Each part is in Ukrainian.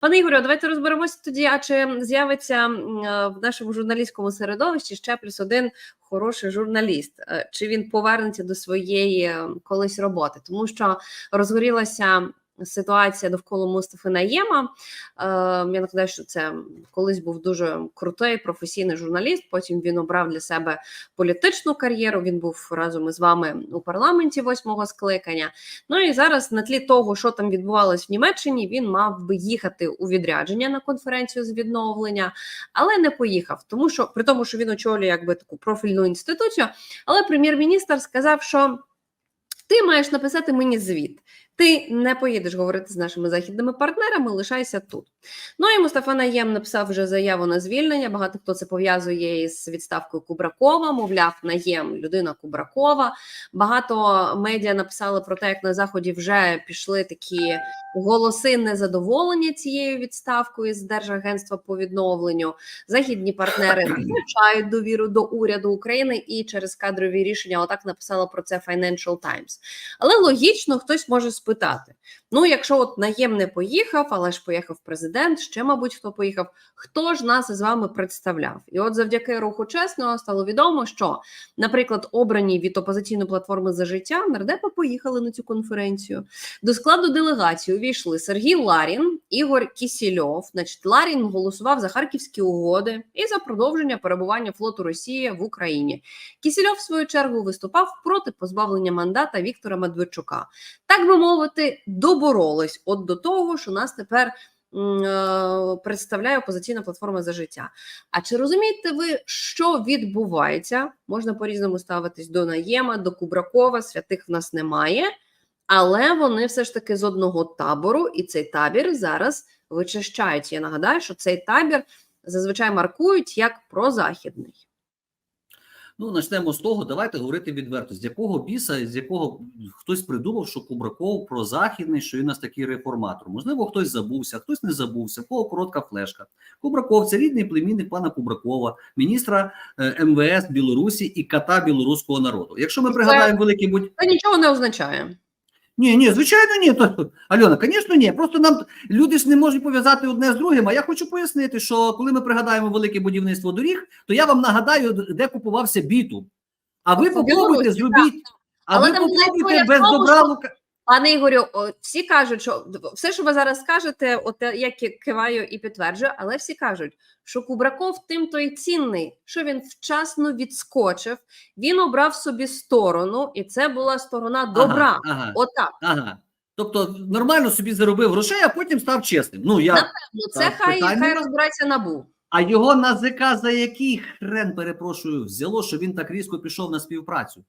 Пане Ігорю, давайте розберемося тоді. А чи з'явиться е, в нашому журналістському середовищі ще плюс один хороший журналіст? Е, Чи він повернеться до своєї е, колись роботи? Тому що розгорілася ситуація довкола Мустафи Наєма. Е, Я нагадаю, що це колись був дуже крутий професійний журналіст. Потім він обрав для себе політичну кар'єру. Він був разом із вами у парламенті восьмого скликання. Ну і зараз на тлі того, що там відбувалось в Німеччині, він мав би їхати у відрядження на конференцію з відновлення, але не поїхав, тому що при тому, що він очолює якби таку профільну інституцію. Але прем'єр-міністр сказав, що ти маєш написати мені звіт. Ти не поїдеш говорити з нашими західними партнерами, лишайся тут. Ну і Мустафа Наєм написав вже заяву на звільнення. Багато хто це пов'язує із відставкою Кубракова. Мовляв, Наєм людина Кубракова. Багато медіа написали про те, як на заході вже пішли такі голоси незадоволення цією відставкою з Держагентства по відновленню. Західні партнери втрачають довіру до уряду України і через кадрові рішення. Отак написала про це Financial Times. Але логічно хтось може спитати: ну, якщо от наєм не поїхав, але ж поїхав президент, ще, мабуть, хто поїхав, хто ж нас із вами представляв? І от завдяки руху чесного стало відомо, що, наприклад, обрані від опозиційної платформи за життя нардепи поїхали на цю конференцію. До складу делегації увійшли Сергій Ларін, Ігор Кісільов. Значить, Ларін голосував за харківські угоди і за продовження перебування флоту Росії в Україні. Кісільов, в свою чергу, виступав проти позбавлення мандата Віктора Медведчука. Так би мовити, доборолись от до того, що нас тепер е, представляє опозиційна платформа за життя. А чи розумієте ви, що відбувається? Можна по-різному ставитись до Наєма, до Кубракова, святих в нас немає, але вони все ж таки з одного табору, і цей табір зараз вичищають. Я нагадаю, що цей табір зазвичай маркують як прозахідний. Ну, почнемо з того, давайте говорити відверто, з якого біса, з якого хтось придумав, що Кубраков прозахідний, що він у нас такий реформатор. Можливо, хтось забувся, хтось не забувся, в кого коротка флешка. Кубраков це рідний племінник пана Кубракова, міністра е, МВС Білорусі і ката білоруського народу. Якщо ми Це- пригадаємо великий будь Це нічого не означає. Ні, ні, звичайно, ні. То, Альона, звісно, ні. Просто нам люди ж не можуть пов'язати одне з другим. А я хочу пояснити, що коли ми пригадаємо велике будівництво доріг, то я вам нагадаю, де купувався бітум. А ви попробуйте зробіть. А Але ви попробуйте без добра лука. Пане Ігорю, всі кажуть, що все, що ви зараз скажете, от я киваю і підтверджую, але всі кажуть, що Кубраков тим то й цінний, що він вчасно відскочив, він обрав собі сторону, і це була сторона добра. Ага, ага, Отак. ага. Тобто нормально собі заробив грошей, а потім став чесним. Ну я Напевно, це Так, хай, питань хай розбирається набу. а його НАЗК за який хрен перепрошую взяло, що він так різко пішов на співпрацю.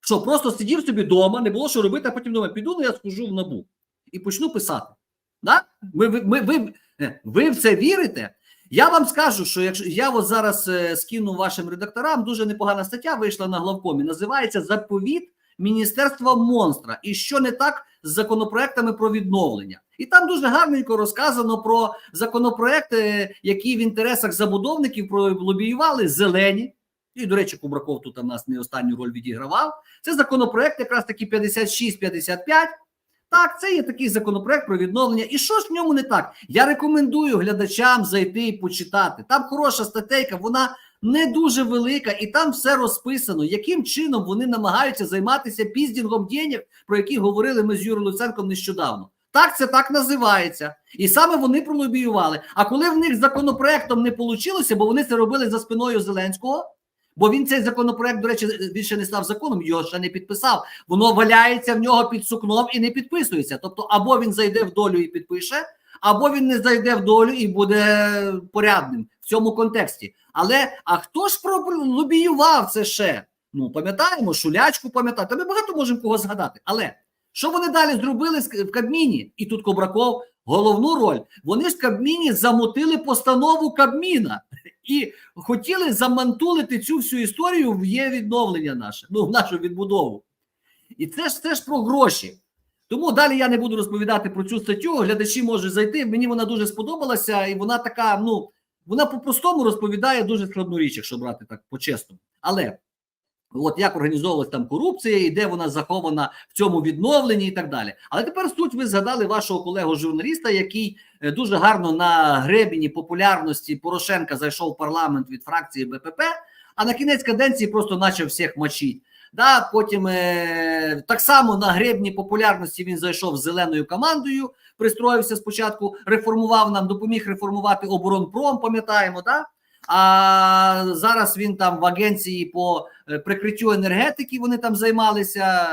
Що просто сидів собі вдома, не було що робити, а потім думав, піду, ну я схожу в набу і почну писати. Да? Ви, ви, ви, ви, е, ви в це вірите? Я вам скажу, що якщо я от зараз е, скину вашим редакторам, дуже непогана стаття вийшла на главкомі. Називається Заповіт Міністерства монстра. І що не так з законопроектами про відновлення. І там дуже гарненько розказано про законопроекти, які в інтересах забудовників пролобіювали зелені. І, до речі, Кубраков тут у нас не останню роль відігравав. Це законопроект, якраз таки 56-55. Так, це є такий законопроект про відновлення. І що ж в ньому не так? Я рекомендую глядачам зайти і почитати. Там хороша статейка, вона не дуже велика, і там все розписано, яким чином вони намагаються займатися піздінгом денег, про які говорили ми з Юрою Луценком нещодавно. Так, це так називається. І саме вони пролобіювали. А коли в них законопроектом не вийшло, бо вони це робили за спиною Зеленського. Бо він цей законопроект, до речі, він ще не став законом, його ще не підписав. Воно валяється в нього під сукном і не підписується. Тобто, або він зайде в долю і підпише, або він не зайде в долю і буде порядним в цьому контексті. Але а хто ж пролобіював це ще? Ну пам'ятаємо, шулячку пам'ятаємо. Ми багато можемо кого згадати. Але що вони далі зробили в Кабміні? І тут Кобраков головну роль. Вони ж Кабміні замотили постанову Кабміна і хотіли замантулити цю всю історію в є відновлення наше, ну в нашу відбудову. І це ж це ж про гроші. Тому далі я не буду розповідати про цю статтю. Глядачі можуть зайти. Мені вона дуже сподобалася, і вона така, ну вона по-простому розповідає дуже складну річ, якщо брати так по-чесному. Але От як організовувалась там корупція, і де вона захована в цьому відновленні, і так далі. Але тепер суть ви згадали вашого колегу журналіста, який е, дуже гарно на гребені популярності Порошенка зайшов в парламент від фракції БПП, а на кінець каденції просто почав всіх мочити. Да, потім е, так само на гребні популярності він зайшов з зеленою командою, пристроївся спочатку, реформував нам, допоміг реформувати оборонпром, пам'ятаємо, да? А зараз він там в агенції по е, прикриттю енергетики вони там займалися,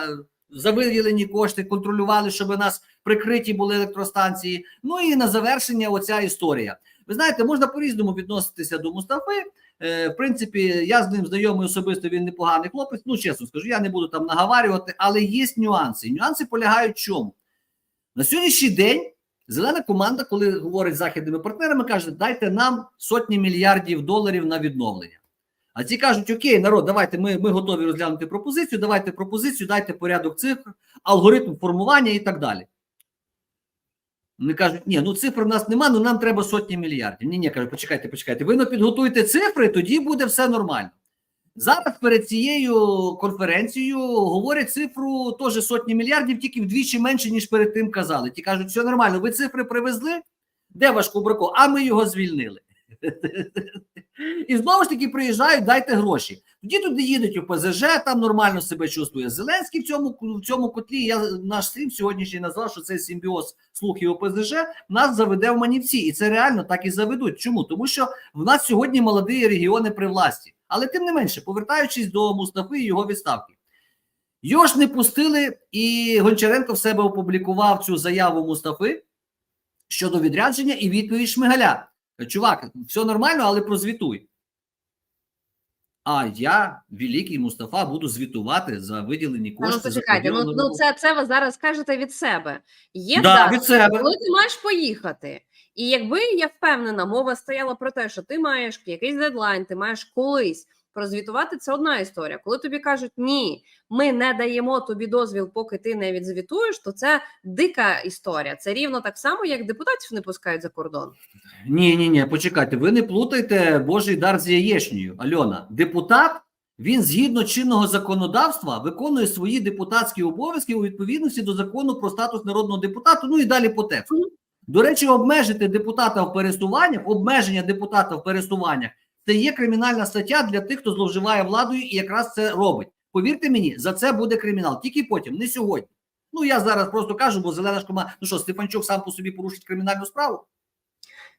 за виділені кошти, контролювали, щоб у нас прикриті були електростанції. Ну і на завершення оця історія. Ви знаєте, можна по-різному відноситися до Мустафи. Е, в принципі, я з ним знайомий особисто, він непоганий хлопець. Ну, чесно скажу, я не буду там наговарювати, але є нюанси. Нюанси полягають в чому? На сьогоднішній день зелена команда, коли говорить з західними партнерами, каже: дайте нам сотні мільярдів доларів на відновлення. А ці кажуть: Окей, народ, давайте ми, ми готові розглянути пропозицію, давайте пропозицію, дайте порядок цифр, алгоритм формування і так далі. Вони кажуть, ні, ну цифр в нас нема, ну нам треба сотні мільярдів. Ні, ні, кажуть, почекайте, почекайте. Ви ну, підготуйте цифри, тоді буде все нормально. Зараз перед цією конференцією говорять цифру теж сотні мільярдів, тільки вдвічі менше, ніж перед тим казали. Ті кажуть, все нормально, ви цифри привезли? Де ваш Кубраков? А ми його звільнили. І знову ж таки приїжджають, дайте гроші. Тоді туди їдуть у ПЗЖ, там нормально себе чувствує. Зеленський в цьому в цьому котлі. Я наш стрім сьогоднішній назвав, що це симбіоз слухів ОПЗЖ нас заведе в манівці, і це реально так і заведуть. Чому? Тому що в нас сьогодні молоді регіони при власті. Але тим не менше, повертаючись до Мустафи і його відставки, його ж не пустили, і Гончаренко в себе опублікував цю заяву Мустафи щодо відрядження і відповідь Шмигаля. Чувак, все нормально, але прозвітуй. А я, великий Мустафа, буду звітувати за виділені кошти. Ну, почекайте, ну, ну це, це ви зараз кажете від себе. Є Да, дата, від себе. коли ти маєш поїхати. І якби я впевнена, мова стояла про те, що ти маєш якийсь дедлайн, ти маєш колись прозвітувати, це одна історія. Коли тобі кажуть, ні, ми не даємо тобі дозвіл, поки ти не відзвітуєш, то це дика історія. Це рівно так само, як депутатів не пускають за кордон. Ні, ні, ні, почекайте, ви не плутайте Божий дар з яєчнею. Альона, депутат, він згідно чинного законодавства виконує свої депутатські обов'язки у відповідності до закону про статус народного депутата. Ну і далі по тексту. До речі, обмежити депутата в пересуваннях, обмеження депутата в пересуваннях це є кримінальна стаття для тих, хто зловживає владою і якраз це робить. Повірте мені, за це буде кримінал. Тільки потім, не сьогодні. Ну я зараз просто кажу, бо зелена ж команда. Ну що, Стефанчук сам по собі порушить кримінальну справу.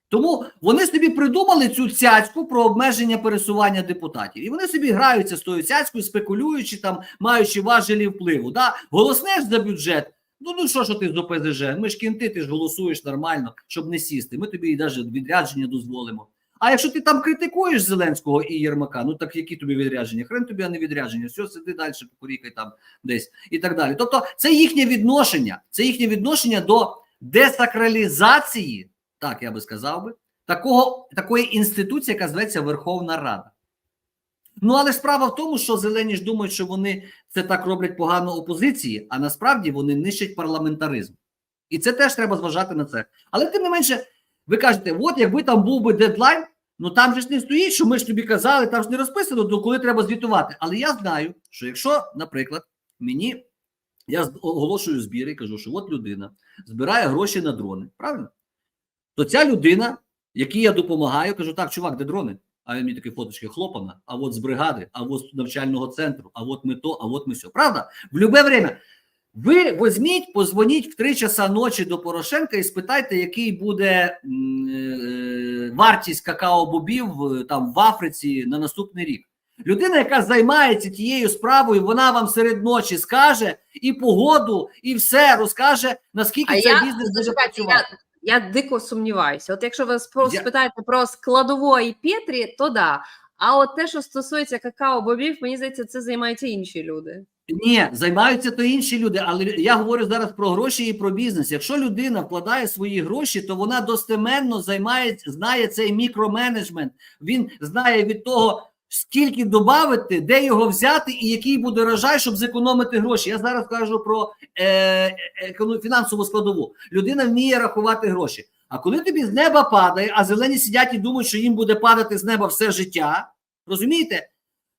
Тому вони собі придумали цю цяцьку про обмеження пересування депутатів. І вони собі граються з тою цяцькою, спекулюючи там, маючи важелі впливу. Да? Голоснеш за бюджет. Ну ну що ж ти з ОПЗЖ? Ми ж кінти, ти ж голосуєш нормально, щоб не сісти. Ми тобі навіть відрядження дозволимо. А якщо ти там критикуєш Зеленського і Єрмака, ну так які тобі відрядження? Хрен тобі а не відрядження, все, сиди далі, покурікай там десь і так далі. Тобто, це їхнє відношення, це їхнє відношення до десакралізації, так я би сказав би, такого, такої інституції, яка зветься Верховна Рада. Ну, але справа в тому, що зелені ж думають, що вони це так роблять погано опозиції, а насправді вони нищать парламентаризм. І це теж треба зважати на це. Але тим не менше, ви кажете, от якби там був би дедлайн, ну там же ж не стоїть, що ми ж тобі казали, там ж не розписано, до коли треба звітувати. Але я знаю, що якщо, наприклад, мені я оголошую збір і кажу, що от людина збирає гроші на дрони, правильно? То ця людина, якій я допомагаю, кажу, так, чувак, де дрони? А він мені такі фоточки хлопана, а от з бригади, а от з навчального центру, а от ми то, а от ми все. Правда? В любе время. Ви візьміть, позвоніть в 3 часа ночі до Порошенка і спитайте, який буде е, вартість какао-бобів е, там в Африці на наступний рік. Людина, яка займається тією справою, вона вам серед ночі скаже і погоду, і все розкаже, наскільки А цей я бізнес буде працювати. я, я дико сумніваюся. От якщо ви спро- Я- спитаєте про складової Петрі, то да. А от те, що стосується какао-бобів, мені здається, це займаються інші люди. Ні, займаються то інші люди, але я говорю зараз про гроші і про бізнес. Якщо людина вкладає свої гроші, то вона достеменно займає, знає цей мікроменеджмент. Він знає від того, скільки додати, де його взяти і який буде рожай, щоб зекономити гроші. Я зараз кажу про е, фінансову складову. Людина вміє рахувати гроші. А коли тобі з неба падає, а зелені сидять і думають, що їм буде падати з неба все життя, розумієте?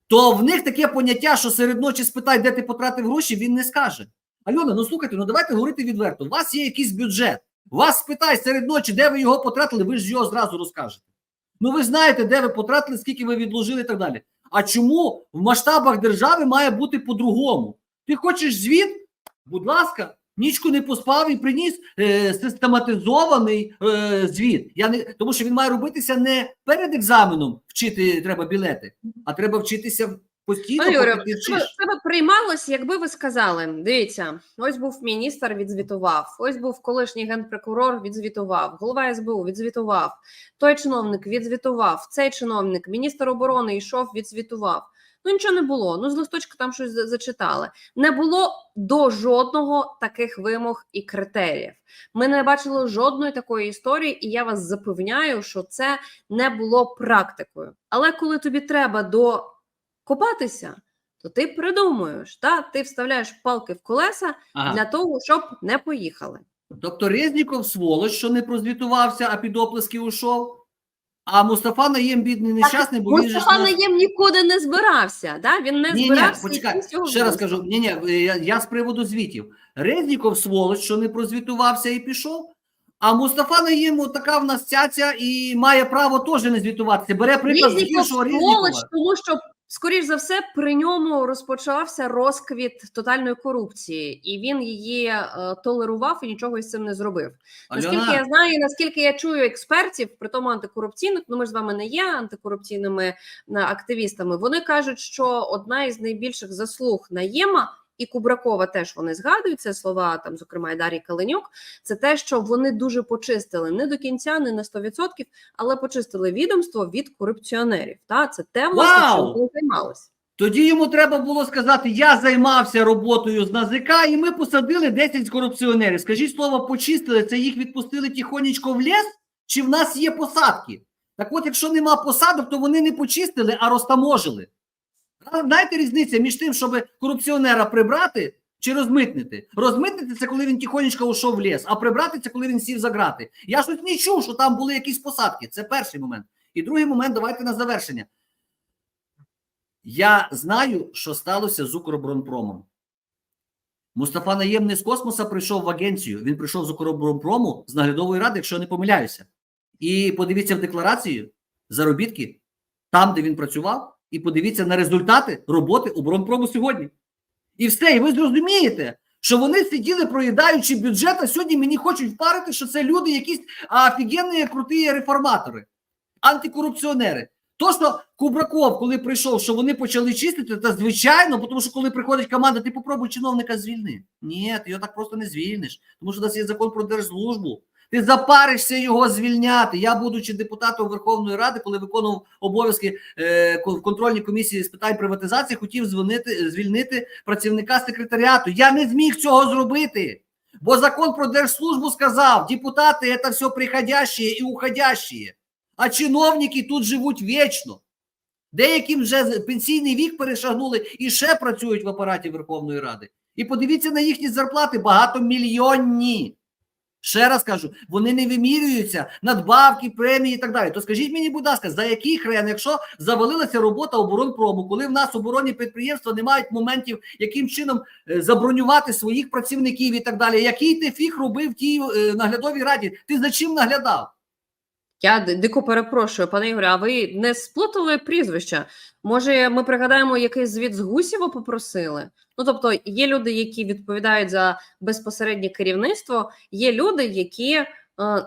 то в них таке поняття, що серед ночі спитай, де ти потратив гроші, він не скаже. Альона, ну слухайте, ну давайте говорити відверто. У вас є якийсь бюджет. Вас спитай серед ночі, де ви його потратили, ви ж його зразу розкажете. Ну ви знаєте, де ви потратили, скільки ви відложили і так далі. А чому в масштабах держави має бути по-другому? Ти хочеш звіт? Будь ласка, нічку не поспав і приніс е, систематизований е, звіт. Я не тому, що він має робитися не перед екзаменом вчити треба білети, а треба вчитися постійно. Юрію, поки це, б- вчиш. приймалось, якби ви сказали: дивіться, ось був міністр, відзвітував, ось був колишній генпрокурор, відзвітував, голова СБУ відзвітував, той чиновник відзвітував, цей чиновник, міністр оборони йшов, відзвітував. Ну нічого не було. Ну з листочка там щось зачитали. Не було до жодного таких вимог і критеріїв. Ми не бачили жодної такої історії, і я вас запевняю, що це не було практикою. Але коли тобі треба до копатися, то ти придумуєш, та? ти вставляєш палки в колеса Ага. для того, щоб не поїхали. Тобто Резніков сволоч, що не прозвітувався, а під оплески ушов. А Мустафа Наєм бідний нещасний, бо він же Мустафа Наєм нікуди не збирався. Да? Він не Ні, ні, почекай, ще раз кажу, ні, ні, я, я з приводу звітів. Резніков сволоч, що не прозвітувався і пішов. А Мустафа Наєм така в нас цяця і має право теж не звітуватися. Бере приклад з Резніков гіршого сволоч, Резнікова. тому що, скоріш за все, при ньому розпочався розквіт тотальної корупції, і він її е, толерував і нічого із цим не зробив. Наскільки я знаю, наскільки я чую експертів, при тому антикорупційних, ну ми ж з вами не є антикорупційними е, активістами. Вони кажуть, що одна із найбільших заслуг Наєма і Кубракова теж вони згадують це слова, там, зокрема, і Дар'ї Каленюк. Це те, що вони дуже почистили не до кінця, не на 100%, але почистили відомство від корупціонерів. Та це те, власне, чим вони займалися. Тоді йому треба було сказати: я займався роботою з НАЗК, і ми посадили 10 корупціонерів. Скажіть слово, почистили, це їх відпустили тихонечко в ліс, чи в нас є посадки? Так от, якщо нема посадок, то вони не почистили, а розтаможили. Знаєте різниця між тим, щоб корупціонера прибрати чи розмитнити? Розмитнити це коли він тихонечко ушов в ліс, а прибрати це коли він сів за грати. Я щось не чув, що там були якісь посадки. Це перший момент. І другий момент, давайте на завершення. Я знаю, що сталося з Укроборонпромом. Мустафа Наєм не з космоса прийшов в агенцію. Він прийшов з Укроборонпрому з наглядової ради, якщо я не помиляюся. І подивіться в декларацію заробітки там, де він працював, і подивіться на результати роботи оборонпрому сьогодні. І все, і ви зрозумієте, що вони сиділи, проїдаючи бюджет, а сьогодні мені хочуть впарити, що це люди якісь офігенні, круті реформатори, антикорупціонери. То, що Кубраков, коли прийшов, що вони почали чистити, то звичайно, тому що коли приходить команда, ти попробуй чиновника звільни. Ні, ти його так просто не звільниш, тому що у нас є закон про держслужбу. Ти запаришся його звільняти. Я, будучи депутатом Верховної Ради, коли виконував обов'язки е, в контрольній комісії з питань приватизації, хотів звільнити, звільнити працівника секретаріату. Я не зміг цього зробити. Бо закон про держслужбу сказав: депутати це все приходящие і уходящие. А чиновники тут живуть вічно. Деяким вже пенсійний вік перешагнули і ще працюють в апараті Верховної Ради. І подивіться на їхні зарплати багатомільйонні. Ще раз кажу, вони не вимірюються надбавки, премії і так далі. То скажіть мені, будь ласка, за який хрен, якщо завалилася робота оборонпрому, коли в нас оборонні підприємства не мають моментів, яким чином е, забронювати своїх працівників і так далі. Який ти фіг робив в тій е, наглядовій раді? Ти за чим наглядав? Я дико перепрошую, пане Ігорю, а ви не сплутали прізвища? Може, ми пригадаємо, який звіт з Гусєва попросили? Ну, тобто, є люди, які відповідають за безпосереднє керівництво, є люди, які е,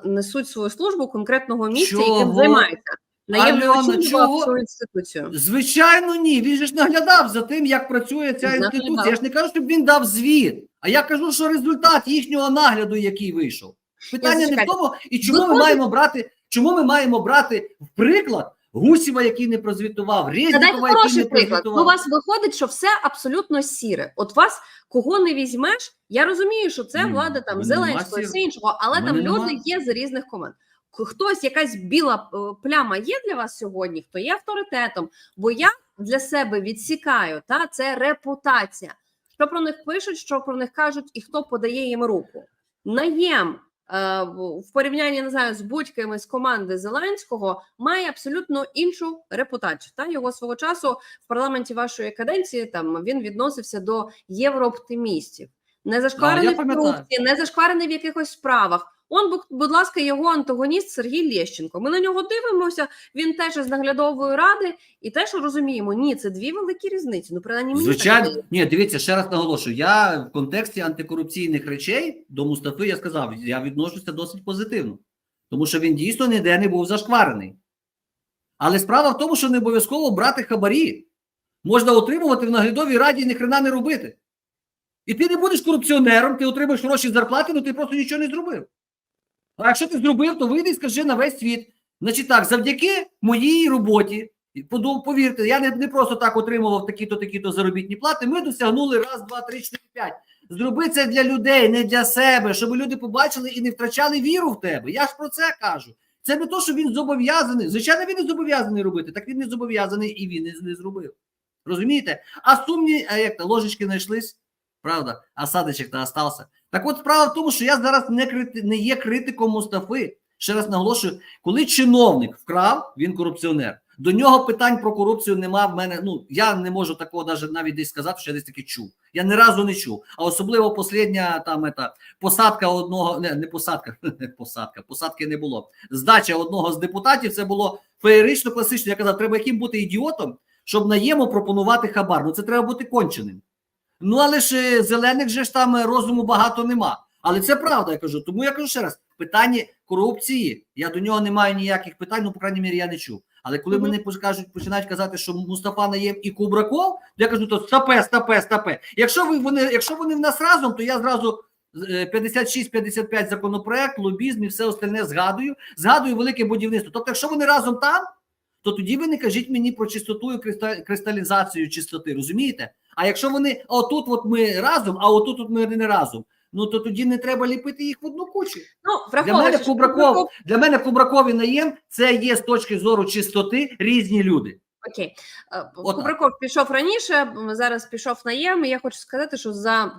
несуть свою службу конкретного місця, яким Чого? займаються. Наємно Альона, чого? інституцію. Звичайно, ні. Він же ж наглядав за тим, як працює ця Наглядав. інституція. Я ж не кажу, щоб він дав звіт. А я кажу, що результат їхнього нагляду, який вийшов. Питання не в тому, і чому ми маємо брати, чому ми маємо брати в приклад Гусєва, який не прозвітував, Резнікова, який не хороший приклад. прозвітував. Ну, у вас виходить, що все абсолютно сіре. От вас кого не візьмеш, я розумію, що це влада там Зеленського і все іншого, але там люди нема. є з різних команд. Хтось, якась біла е, пляма є для вас сьогодні, хто є авторитетом, бо я для себе відсікаю, та це репутація. Що про них пишуть, що про них кажуть, і хто подає їм руку. Наєм в- в порівнянні не знаю з будь-ким з команди Зеленського має абсолютно іншу репутацію. Та його свого часу в парламенті вашої каденції там він відносився до єврооптимістів, не зашкварений я в корупції, не зашкварений в якихось справах. Он, бу- будь ласка, його антагоніст Сергій Лєщенко. Ми на нього дивимося. Він теж із наглядової ради, і теж розуміємо, ні, це дві великі різниці. Ну, принаймні, мені Звичайно, ні, дивіться, ще раз наголошую. Я в контексті антикорупційних речей до Мустафи я сказав, я відношуся досить позитивно, тому що він дійсно ніде не був зашкварений. Але справа в тому, що не обов'язково брати хабарі. Можна отримувати в наглядовій раді і ні хрена не робити. І ти не будеш корупціонером, ти отримаєш гроші зарплати, але ти просто нічого не зробив. А якщо ти зробив, то вийди і скажи на весь світ. Значить так, завдяки моїй роботі, повірте, я не, просто так отримував такі-то, такі-то заробітні плати. Ми досягнули раз, два, три, чотири, п'ять. Зроби це для людей, не для себе, щоб люди побачили і не втрачали віру в тебе. Я ж про це кажу. Це не то, що він зобов'язаний. Звичайно, він не зобов'язаний робити, так він не зобов'язаний і він не, не зробив. Розумієте? А сумні, а як то, ложечки знайшлись, правда, а садочок то остався. Так от справа в тому, що я зараз не, крити, не є критиком Мустафи. Ще раз наголошую, коли чиновник вкрав, він корупціонер. До нього питань про корупцію нема в мене. Ну я не можу такого навіть навіть десь сказати, що я десь таки чув. Я ні разу не чув. А особливо послідня там ета, посадка одного, не, не посадка, посадка, посадки не було. Здача одного з депутатів це було феєрично класично. Я казав, треба яким бути ідіотом, щоб наєму пропонувати хабар. Ну це треба бути конченим. Ну але ж е, зелених же ж там е, розуму багато нема. Але це правда, я кажу. Тому я кажу ще раз: питання корупції, я до нього не маю ніяких питань, ну, по крайній мірі, я не чув. Але коли Мгм. мене кажуть, починають казати, що Мустафа Наєм і Кубраков, я кажу, то стапе, стапе, стапе. Якщо ви вони, якщо вони в нас разом, то я зразу е, 56-55 законопроект, лобізм і все остальне згадую. Згадую велике будівництво. Тобто, якщо вони разом там, то тоді ви не кажіть мені про чистоту і кристалізацію чистоти, розумієте? А якщо вони отут, от ми разом, а отут от ми не разом, ну то тоді не треба ліпити їх в одну кучу. Ну, Для мене що Кубраков, для мене Кубраков і Наєм це є з точки зору чистоти різні люди. Окей, Е, Кубраков пішов раніше, зараз пішов наєм. і Я хочу сказати, що за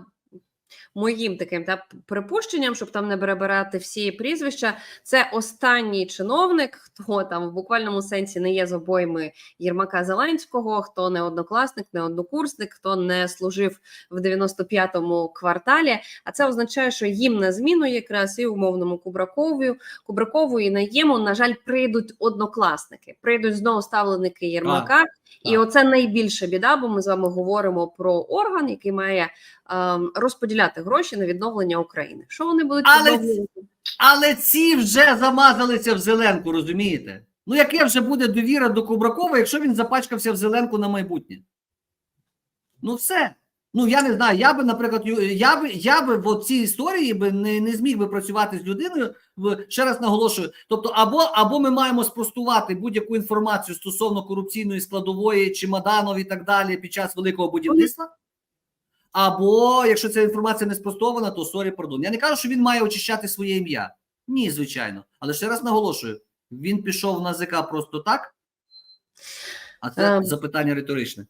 моїм таким та припущенням, щоб там не перебирати всі прізвища, це останній чиновник, хто там в буквальному сенсі не є з обойми Єрмака Зеленського, хто не однокласник, не однокурсник, хто не служив в 95-му кварталі. А це означає, що їм на зміну якраз і умовному Кубракову, Кубракову і Наєму, на жаль, прийдуть однокласники, прийдуть знову ставленики Єрмака. І оце найбільша біда, бо ми з вами говоримо про орган, який має ем, розподіляти гроші на відновлення України. Що вони будуть Але? Але ці вже замазалися в зеленку, розумієте? Ну, яке вже буде довіра до Кубракова, якщо він запачкався в зеленку на майбутнє? Ну, все. Ну, я не знаю. Я би, наприклад, я би, я би в цій історії би не, не зміг би працювати з людиною. В- Ще раз наголошую. Тобто, або, або ми маємо спростувати будь-яку інформацію стосовно корупційної складової, чемоданов і так далі під час великого будівництва. Або якщо ця інформація не спростована, то сорі, пардон. Я не кажу, що він має очищати своє ім'я. Ні, звичайно. Але ще раз наголошую: він пішов на ЗК просто так. А це Ем. запитання риторичне.